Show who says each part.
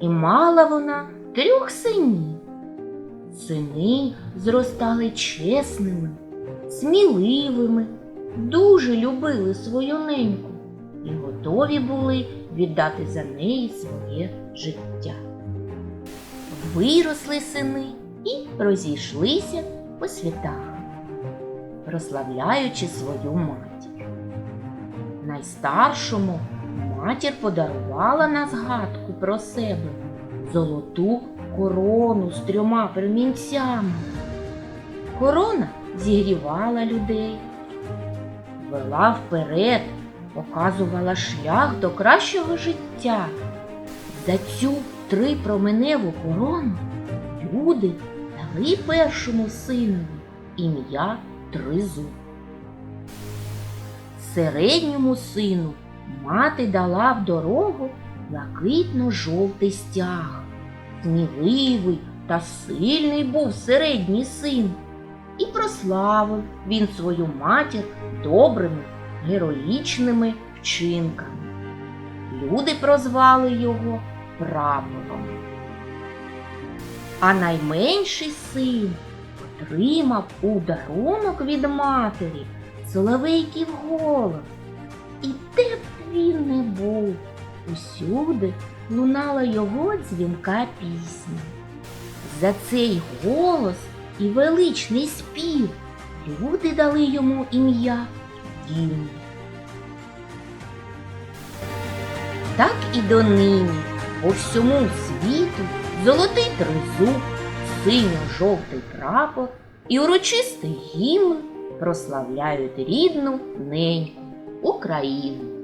Speaker 1: і мала вона трьох синів. Сини зростали чесними, сміливими, дуже любили свою неньку і готові були віддати за неї своє життя. Виросли сини і розійшлися по світах, прославляючи свою матір. Найстаршому матір подарувала на згадку про себе золоту корону з трьома промінцями. Корона зігрівала людей, вела вперед, показувала шлях до кращого життя. За цю трипроменеву корону люди дали першому синові ім'я Тризуб. Середньому сину мати дала в дорогу блакитно-жовтий стяг. Сміливий та сильний був середній син, і прославив він свою матір добрими героїчними вчинками. Люди прозвали його прапором. А найменший син отримав у дарунок від матері соловейків голос. І де усюди лунала його дзвінка пісня. За цей голос і величний спів люди дали йому ім'я Дім. Так і донині по всьому світу золотий тризуб, синьо-жовтий прапор і урочистий гімн прославляють рідну неньку Україну.